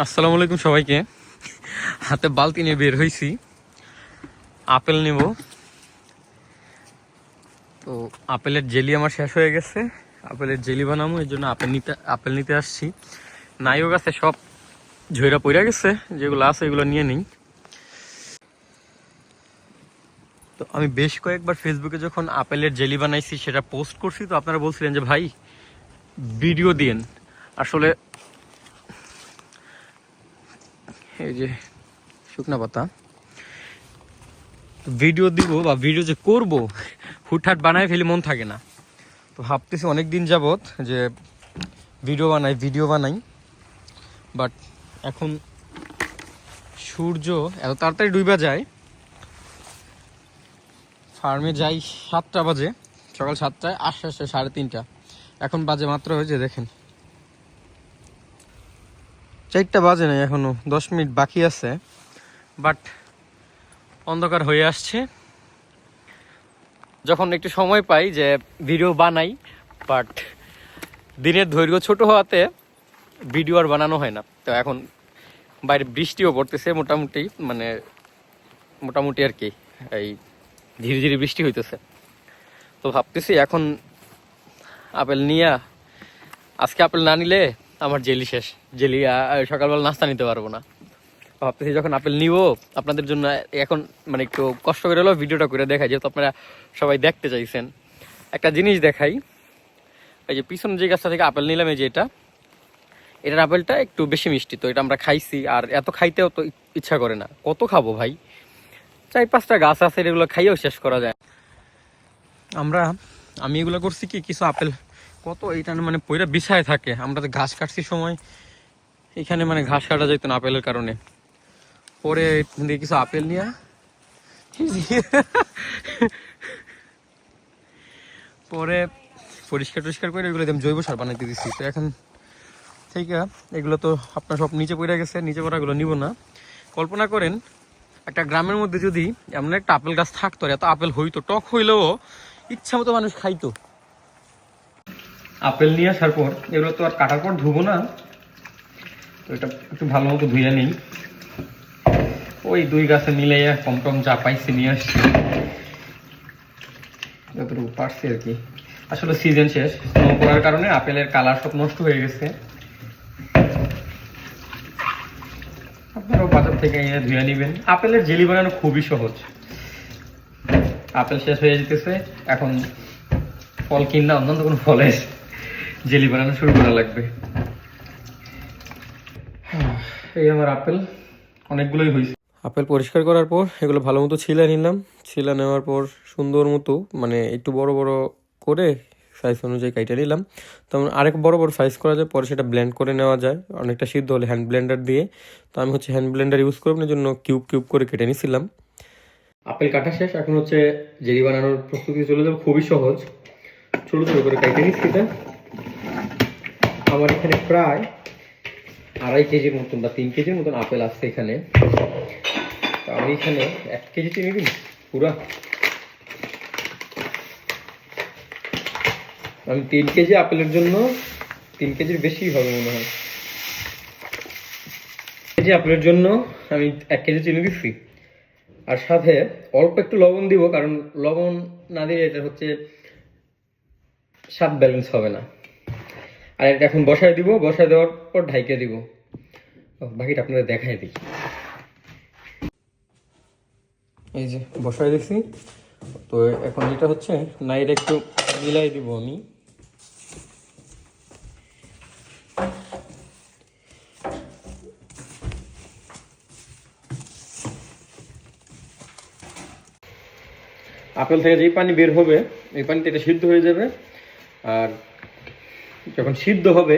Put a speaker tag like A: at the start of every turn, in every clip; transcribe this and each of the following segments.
A: আসসালামু আলাইকুম সবাইকে। হাতে বালতি নিয়ে বের হয়েছি আপেল নেব। তো আপেলের জেলি আমার শেষ হয়ে গেছে। আপেলের জেলি বানাবো, এই জন্য আপেল নিতে আপেল নিতে আসছি। নাইও গাছে সব ঝইরা পড়ে গেছে, যেগুলো আছে এগুলো নিয়ে নিই। তো আমি বেশ কয়েকবার ফেসবুকে যখন আপেলের জেলি বানাইছি, সেটা পোস্ট করছি, তো আপনারা বলছিলেন যে, ভাই ভিডিও দিন আসলে এই যে শুকনা পাতা। ভিডিও দিব বা ভিডিও যে করব, হুটহাট বানায় ফেলি, মন থাকে না। তো ভাবতেছি অনেক দিন যাবত যে ভিডিও বানাই ভিডিও বানাই। বাট এখন সূর্য এত তাড়াতাড়ি ডুইবা যায়। ফার্মে যাই সাতটা বাজে, সকাল সাতটায় আস্তে আস্তে সাড়ে তিনটা। এখন বাজে মাত্র হয়েছে দেখেন। চারটা বাজে নাই এখনও, দশ মিনিট বাকি আছে। বাট অন্ধকার হয়ে আসছে। যখন একটু সময় পাই যে ভিডিও বানাই বাট দিনের দৈর্ঘ্য ছোট হওয়াতে ভিডিও আর বানানো হয় না। তো এখন বাইরে বৃষ্টিও পড়তেছে মোটামুটি মানে মোটামুটি আর কি, এই ধীরে ধীরে বৃষ্টি হইতেছে। তো ভাবতেছি এখন আপেল নিয়ে, আজকে আপেল না নিলে আমার জেলি শেষ। জেলি সকালবেলা নাস্তা নিতে পারব না। ভাবতেছি যখন আপেল নিব, আপনাদের জন্য এখন মানে একটু কষ্ট করে হলেও ভিডিওটা করে দেখাই, যেহেতু আপনারা সবাই দেখতে চাইছেন। একটা জিনিস দেখাই। এই যে পিছন যে গাছটা থেকে আপেল নিলাম, এই যে এটা। এটার আপেলটা একটু বেশি মিষ্টি, তো এটা আমরা খাইছি, আর এত খাইতেও তো ইচ্ছা করে না। কত খাব ভাই? চার পাঁচটা গাছ আছে, এগুলো খাইয়েও শেষ করা যায়। আমরা, আমি এগুলো করছি কি? কিছু আপেল কত? এইটা মানে পয়রা বিছায় থাকে। আমরা তো ঘাস কাটছি সময়। এখানে মানে ঘাস কাটা যেত না আপেলের কারণে। পরে থেকে কিছু আপেল নিয়ে পরে পরিষ্কার টরিষ্কার করে এগুলো জৈব সার বানাইতে দিচ্ছি তো এখন থেকে এগুলো তো আপনার সব নিচে পড়ে গেছে, নিচে পড়াগুলো নিব না। কল্পনা করেন, একটা গ্রামের মধ্যে যদি এমন একটা আপেল গাছ থাকতো এত আপেল হইতো, টক হইলেও ইচ্ছা মতো মানুষ খাইতো। আপেল নিয়ে আসার পর, এগুলো তো আর কাটার পর ধুবো না। তো এটা একটু ভালো মতো ধুয়ে নেই। ওই দুই গাছে মিলে কম টম যা পাইছি নিয়ে আসছি। যতটুকু পারছি আর কি। আসলে সিজন শেষ। স্নো পড়ার কারণে আপেলের কালার সব নষ্ট হয়ে গেছে। আপনারাও বাজার থেকে এনে ধুয়ে নেবেন। আপেলের জেলি বানানো খুবই সহজ। আপেল শেষ হয়ে যেতেছে। এখন ফল কিনা অন্যান্য কোনো ফলের জেলি বানানো শুরু করা লাগবে। এই আমার আপেল। অনেকগুলোই হয়েছে। আপেল পরিষ্কার করার পর এগুলো ভালো মতো ছিলা নিলাম। ছিলা নেওয়ার পর সুন্দর মতো মানে একটু বড় বড় করে সাইজ অনুযায়ী কাইটা নিলাম। তখন আরেক বড় বড় সাইজ করা যায় পরে সেটা ব্লেন্ড করে নেওয়া যায়। অনেকটা সিদ্ধ হলে হ্যান্ড ব্লেন্ডার দিয়ে। তো আমি হচ্ছে হ্যান্ড ব্লেন্ডার ইউজ করব না জন্য কিউব কিউব করে কেটে নিছিলাম। আপেল কাটা শেষ এখন হচ্ছে জেলি বানানোর প্রস্তুতি চলে যাবে। খুবই সহজ। ছোটো ছোটো করে কাইটে নিচ্ছি এটা। আমার এখানে প্রায় আড়াই কেজির মতন বা তিন কেজির মতন আপেল আসছে এখানে। আমি এখানে এক কেজি চিনি দিই, পুরা। আমি তিন কেজি আপেলের জন্য তিন কেজির বেশি হবে মনে হয়। কেজি আপেলের জন্য আমি এক কেজি চিনি দিচ্ছি আর সাথে অল্প একটু লবণ দিব, কারণ লবণ না দিলে এটা হচ্ছে স্বাদ ব্যালেন্স হবে না। আর এটা এখন বসায় দিব, বসায় দেওয়ার পর ঢাইকে দিব। বাকিটা আপনাদের দেখাই দিই। এই যে, বসায় দিছি। তো এখন যেটা হচ্ছে নাইরে একটু মিলাই দিব আমি। আপেল থেকে যেই পানি বের হবে, এই পানিতে এটা সিদ্ধ হয়ে যাবে। আর যখন সিদ্ধ হবে,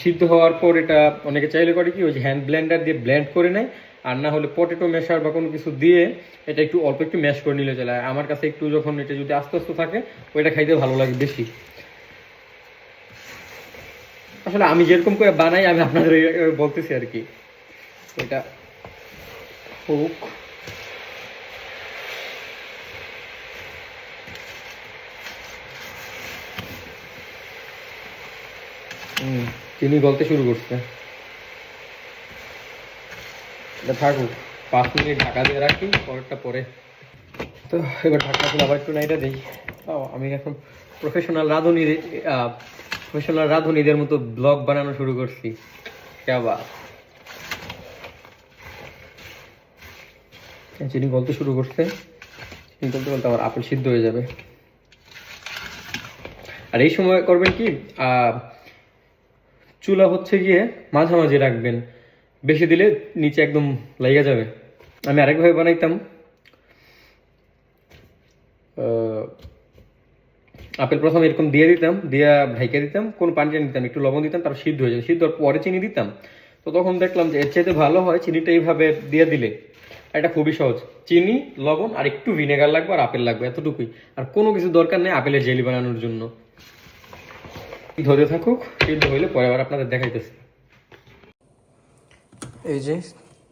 A: সিদ্ধ হওয়ার পর এটা অনেকে চাইলে করে কি, ওই যে হ্যান্ড ব্লেন্ডার দিয়ে ব্লেন্ড করে নেয়, আর না হলে পটেটো মেশার বা কোনো কিছু দিয়ে এটা একটু অল্প একটু ম্যাশ করে নিলে চলে। আমার কাছে একটু যখন এটা যদি আস্তে আস্তে থাকে, ওইটা খাইতে ভালো লাগে বেশি। আসলে আমি যেরকম করে বানাই, আমি আপনাদের বলতেছি আর কি। এটা হোক। চিনি গলতে শুরু করছে। থাকুক পাঁচ মিনিট ঢাকা দিয়ে রাখি পরেরটা পরে। তো এবার ঢাকা খুলে আবার একটু নাইটা দিই। আমি এখন প্রফেশনাল রাঁধুনি প্রফেশনাল রাঁধুনিদের মতো ব্লগ বানানো শুরু করছি। কেবা চিনি গলতে শুরু করছে চিনি গলতে গলতে আবার আপেল সিদ্ধ হয়ে যাবে। আর এই সময় করবেন কি আহ, চুলা হচ্ছে গিয়ে মাঝামাঝি রাখবেন। বেশি দিলে নিচে একদম লাইগা যাবে। আমি আরেকভাবে বানাইতাম। আপেল প্রথমে এরকম দিয়ে দিতাম, দিয়া ঢাইকে দিতাম, কোন পানিটা নিতাম, একটু লবণ দিতাম, তারপর সিদ্ধ হয়ে যেত সিদ্ধ পরে চিনি দিতাম। তো তখন দেখলাম যে এর চাইতে ভালো হয় চিনিটা এইভাবে দিয়ে দিলে। এটা খুবই সহজ। চিনি, লবণ আর একটু ভিনেগার লাগবে আর আপেল লাগবে, এতটুকুই। আর কোনো কিছু দরকার নেই আপেলের জেলি বানানোর জন্য। ধরে থাকুক, সিদ্ধ হইলে পরে আবার আপনাদের দেখাইতেছি। এই যে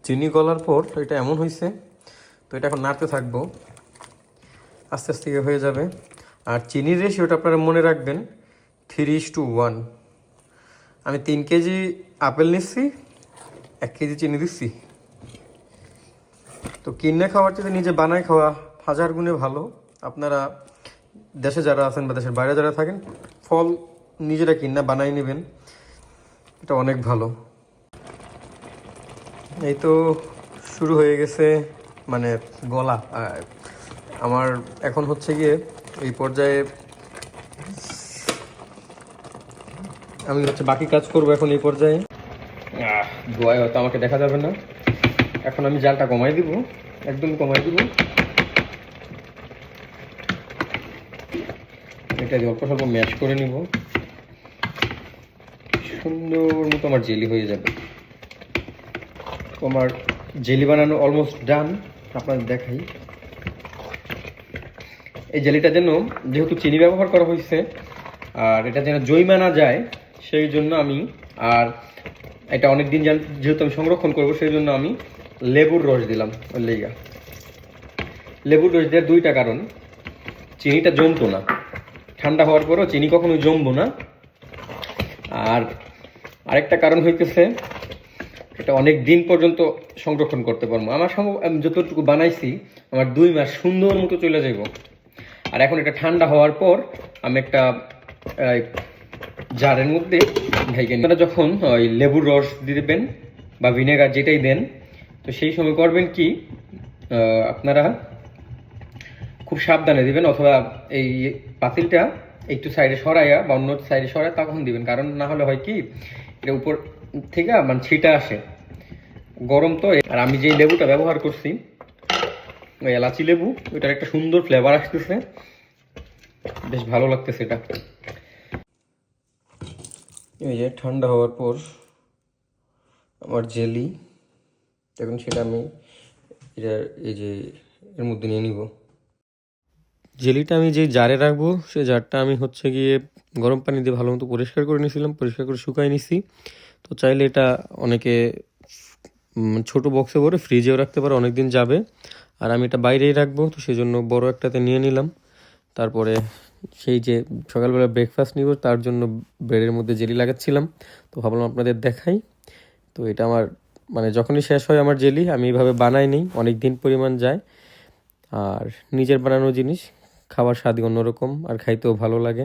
A: চিনি গলার পর এটা এমন হয়েছে তো এটা এখন নাড়তে থাকব। আস্তে আস্তে হয়ে যাবে। আর চিনির রেশিওটা আপনারা মনে রাখবেন থ্রি ইস টু ওয়ান। আমি তিন কেজি আপেল নিচ্ছি, এক কেজি চিনি দিচ্ছি। তো কিনে খাওয়ার চেয়ে নিজে বানায় খাওয়া হাজার গুণে ভালো। আপনারা দেশে যারা আছেন বা দেশের বাইরে যারা থাকেন, ফল নিজেরা কিনা বানাই নেবেন। এটা অনেক ভালো। এই তো শুরু হয়ে গেছে মানে গলা। আমার এখন হচ্ছে গিয়ে এই পর্যায়ে আমি হচ্ছে বাকি কাজ করব এখন এই পর্যায়ে। আহ, হয়তো আমাকে দেখা যাবে না। এখন আমি জালটা কমাই দিব একদম কমাই দিব। এটা অল্প স্বল্প ম্যাশ করে নিব। সুন্দর মতো আমার জেলি হয়ে যাবে। আমার জেলি বানানো অলমোস্ট ডান আপনাদের দেখাই। এই জেলিটা যেন যেহেতু চিনি ব্যবহার করা হয়েছে, আর এটা যেন জৈমা না যায়, সেই জন্য আমি, আর এটা অনেক দিন যেহেতু আমি সংরক্ষণ করব, সেই জন্য আমি লেবুর রস দিলাম লেগা লেবুর রস দেওয়ার দুইটা কারণ। চিনিটা জমতো না। ঠান্ডা হওয়ার পরেও চিনি কখনোই জমবো না। আর আরেকটা কারণ হইতেছে, এটা অনেক দিন পর্যন্ত সংরক্ষণ করতে পারব। আমার আমি যতটুকু বানাইছি, আমার দুই মাস সুন্দর মতো চলে যাব আর এখন এটা ঠান্ডা হওয়ার পর আমি একটা জারের মধ্যে। আপনারা যখন, ওই লেবুর রস দিবেন বা ভিনেগার যেটাই দেন, তো সেই সময় করবেন কি আপনারা খুব সাবধানে দিবেন অথবা এই পাতিলটা একটু সাইডে সরাইয়া বা অন্য সাইডে সরাই তখন দিবেন। কারণ না হলে হয় কি এটা উপর থেকে মানে ছিটা আসে। গরম তো, আর আমি যে লেবুটা ব্যবহার করছি, ওই এলাচি লেবু, ওইটার একটা সুন্দর ফ্লেভার আসতেছে। বেশ ভালো লাগতেছে এটা। এই যে ঠান্ডা হওয়ার পর আমার জেলি, এখন সেটা আমি এটা, এই যে এর মধ্যে নিয়ে নিব। জেলিটা আমি যে জারে রাখব সেই জারটা আমি হচ্ছে গিয়ে গরম পানি দিয়ে ভালো মতো পরিষ্কার করে নিয়েছিলাম, পরিষ্কার করে শুকাই নিছি তো চাইলে এটা অনেকে ছোট বক্সে ভরে ফ্রিজেও রাখতে পারে অনেক দিন যাবে। আর আমি এটা বাইরেই রাখব, তো সেই জন্য বড় একটাতে নিয়ে নিলাম। তারপরে সেই যে সকালবেলা ব্রেকফাস্ট নিব, তার জন্য ব্রেডের মধ্যে জেলি লাগাচ্ছিলাম। তো ভাবলাম আপনাদের দেখাই। তো এটা আমার মানে যখনই শেষ হয় আমার জেলি আমি এইভাবে বানাই নিই অনেক দিন পরিমাণ যায়। আর নিজের বানানো জিনিস, খাবার স্বাদই অন্যরকম, আর খাইতেও ভালো লাগে।